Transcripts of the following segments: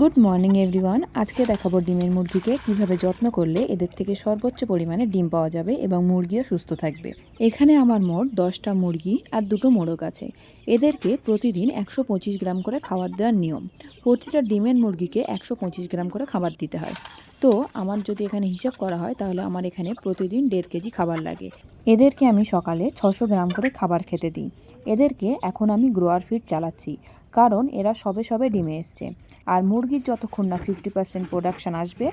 Good morning everyone আজকে দেখাবো ডিমের মুরগিকে কীভাবে যত্ন করলে এদের থেকে সর্বোচ্চ পরিমাণে ডিম পাওয়া যাবে এবং মুরগিও সুস্থ থাকবে। এখানে আমার মোট দশটা মুরগি আর দুটো মোরগ আছে। এদেরকে প্রতিদিন একশো পঁচিশ গ্রাম করে খাবার দেওয়ার নিয়ম। প্রতিটা ডিমের মুরগিকে একশো পঁচিশ গ্রাম করে খাবার দিতে হয়। তো আমার যদি এখানে হিসাব করা হয়, তাহলে আমার এখানে প্রতিদিন দেড় কেজি খাবার লাগে। এদেরকে আমি সকালে ছশো গ্রাম করে খাবার খেতে দিই। এদেরকে এখন আমি গ্রোয়ার ফিড চালাচ্ছি, কারণ এরা সবে সবে ডিমে এসছে। আর মুরগির যতক্ষণ না ফিফটি পার্সেন্ট প্রোডাকশান আসবে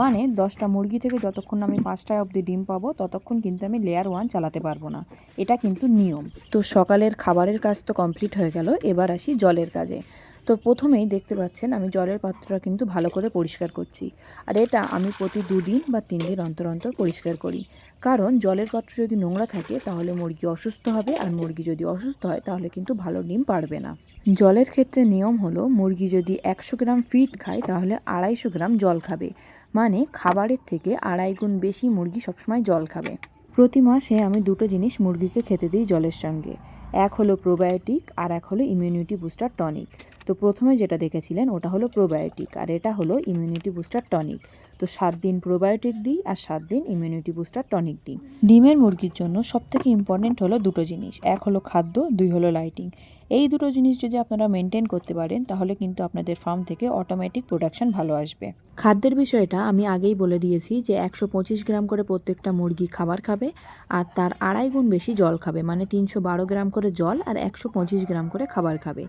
মানে দশটা মুরগি থেকে যতক্ষণ আমি পাঁচটা অবধি ডিম পাবো, ততক্ষণ কিন্তু আমি লেয়ার ওয়ান চালাতে পারব না। এটা কিন্তু নিয়ম। তো সকালের খাবারের কাজ তো কমপ্লিট হয়ে গেল, এবার আসি জলের কাজে। তো প্রথমেই দেখতে পাচ্ছেন আমি জলের পাত্রটা কিন্তু ভালো করে পরিষ্কার করছি। আর এটা আমি প্রতি দুদিন বা তিন দিন অন্তর অন্তর পরিষ্কার করি। কারণ জলের পাত্র যদি নোংরা থাকে তাহলে মুরগি অসুস্থ হবে আর মুরগি যদি অসুস্থ হয় তাহলে কিন্তু ভালো ডিম পারবে না। জলের ক্ষেত্রে নিয়ম হলো মুরগি যদি একশো গ্রাম ফিট খায় তাহলে আড়াইশো গ্রাম জল খাবে। মানে খাবারের থেকে আড়াই গুণ বেশি মুরগি সবসময় জল খাবে। প্রতি মাসে আমি দুটো জিনিস মুরগিকে খেতে দিই জলের সঙ্গে। এক হলো প্রোবায়োটিক আর এক হলো ইমিউনিটি বুস্টার টনিক তো প্রথমে যেটা দেখেছিলেন ওটা হলো প্রোবায়োটিক আর এটা হলো ইমিউনিটি বুস্টার টনিক তো সাত দিন প্রোবায়োটিক দিই আর সাত দিন ইমিউনিটি বুস্টার টনিক দিই। ডিমের মুরগির জন্য সবথেকে ইম্পর্টেন্ট হলো দুটো জিনিস, এক হলো খাদ্য, দুই হলো লাইটিং এই দুটো জিনিস যদি আপনারা মেনটেন করতে পারেন, তাহলে কিন্তু আপনাদের ফার্ম থেকে অটোমেটিক প্রোডাকশন ভালো আসবে। খাদ্যের বিষয়টা আমি আগেই বলে দিয়েছি যে একশো পঁচিশ গ্রাম করে প্রত্যেকটা মুরগি খাবার খাবে আর তার আড়াই গুণ বেশি জল খাবে মানে তিনশো বারো গ্রাম করে জল আর একশো পঁচিশ গ্রাম করে খাবার খাবে।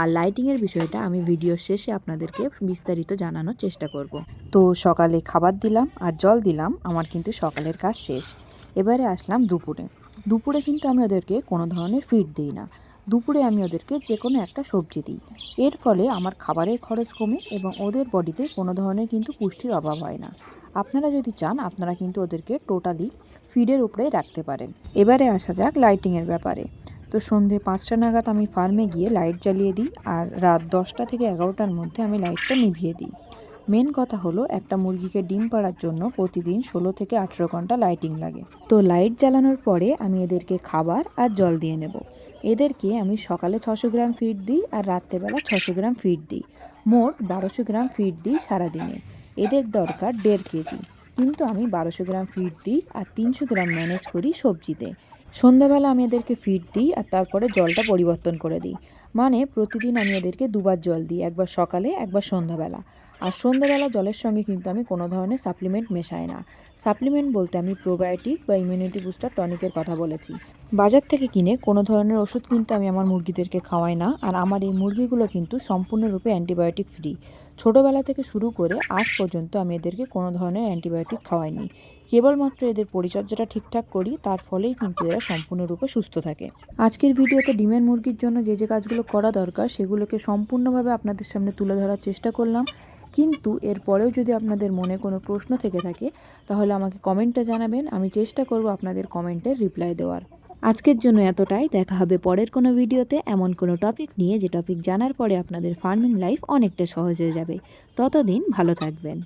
আর লাইটিংয়ের বিষয়টা আমি ভিডিও শেষে আপনাদেরকে বিস্তারিত জানানোর চেষ্টা করব। তো সকালে খাবার দিলাম আর জল দিলাম, আমার কিন্তু সকালের কাজ শেষ। এবারে আসলাম দুপুরে। দুপুরে কিন্তু আমি ওদেরকে কোনো ধরনের ফিড দিই না। দুপুরে আমি ওদেরকে যে কোনো একটা সবজি দিই। এর ফলে আমার খাবারের খরচ কমে এবং ওদের বডিতে কোনো ধরনের কিন্তু পুষ্টির অভাব হয় না। আপনারা যদি চান, আপনারা কিন্তু ওদেরকে টোটালি ফিডের উপরে রাখতে পারেন। এবারে আসা যাক লাইটিংয়ের ব্যাপারে। তো সন্ধে পাঁচটা নাগাদ আমি ফার্মে গিয়ে লাইট জ্বালিয়ে দিই আর রাত দশটা থেকে এগারোটার মধ্যে আমি লাইটটা নিভিয়ে দিই। মেন কথা হলো একটা মুরগিকে ডিম পাড়ার জন্য প্রতিদিন ষোলো থেকে আঠেরো ঘণ্টা লাইটিং লাগে। তো লাইট জ্বালানোর পরে আমি এদেরকে খাবার আর জল দিয়ে নেব। এদেরকে আমি সকালে ছশো গ্রাম ফিড দিই আর রাত্রেবেলা ছশো গ্রাম ফিড দিই। মোট বারোশো গ্রাম ফিড দিই সারাদিনে। এদের দরকার দেড় কেজি। কিন্তু আমি বারোশো গ্রাম ফিড দিই আর তিনশো গ্রাম ম্যানেজ করি সবজিতে। সন্ধ্যাবেলা আমি এদেরকে ফিড দিই আর তারপরে জলটা পরিবর্তন করে দিই। মানে প্রতিদিন আমি এদেরকে দুবার জল দিই, একবার সকালে, একবার সন্ধ্যাবেলা। আর সন্ধ্যাবেলা জলের সঙ্গে কিন্তু আমি কোনো ধরনের সাপ্লিমেন্ট মেশাই না। সাপ্লিমেন্ট বলতে আমি প্রোবায়োটিক বা ইমিউনিটি বুস্টার টনিকের কথা বলেছি। বাজার থেকে কিনে কোনো ধরনের ওষুধ কিন্তু আমি আমার মুরগিদেরকে খাওয়াই না আর আমার এই মুরগিগুলো কিন্তু সম্পূর্ণরূপে অ্যান্টিবায়োটিক ফ্রি ছোটোবেলা থেকে শুরু করে আজ পর্যন্ত আমি এদেরকে কোনো ধরনের অ্যান্টিবায়োটিক খাওয়াইনি। কেবলমাত্র এদের পরিচর্যাটা ঠিকঠাক করি, তার ফলেই কিন্তু এরা সম্পূর্ণরূপে সুস্থ থাকে। আজকের ভিডিওতে ডিমের মুরগির জন্য যে যে কাজগুলো করা দরকার, সেগুলোকে সম্পূর্ণভাবে আপনাদের সামনে তুলে ধরার চেষ্টা করলাম। কিন্তু এরপরেও যদি আপনাদের মনে কোনো প্রশ্ন থেকে থাকে, তাহলে আমাকে কমেন্টে জানাবেন, আমি চেষ্টা করব আপনাদের কমেন্টের রিপ্লাই দেওয়ার। আজকের জন্য এতটাই, দেখা হবে পরের কোনো ভিডিওতে এমন কোনো টপিক নিয়ে, যে টপিক জানার পরে আপনাদের ফার্মিং লাইফ অনেকটা সহজ হয়ে যাবে। ততদিন ভালো থাকবেন।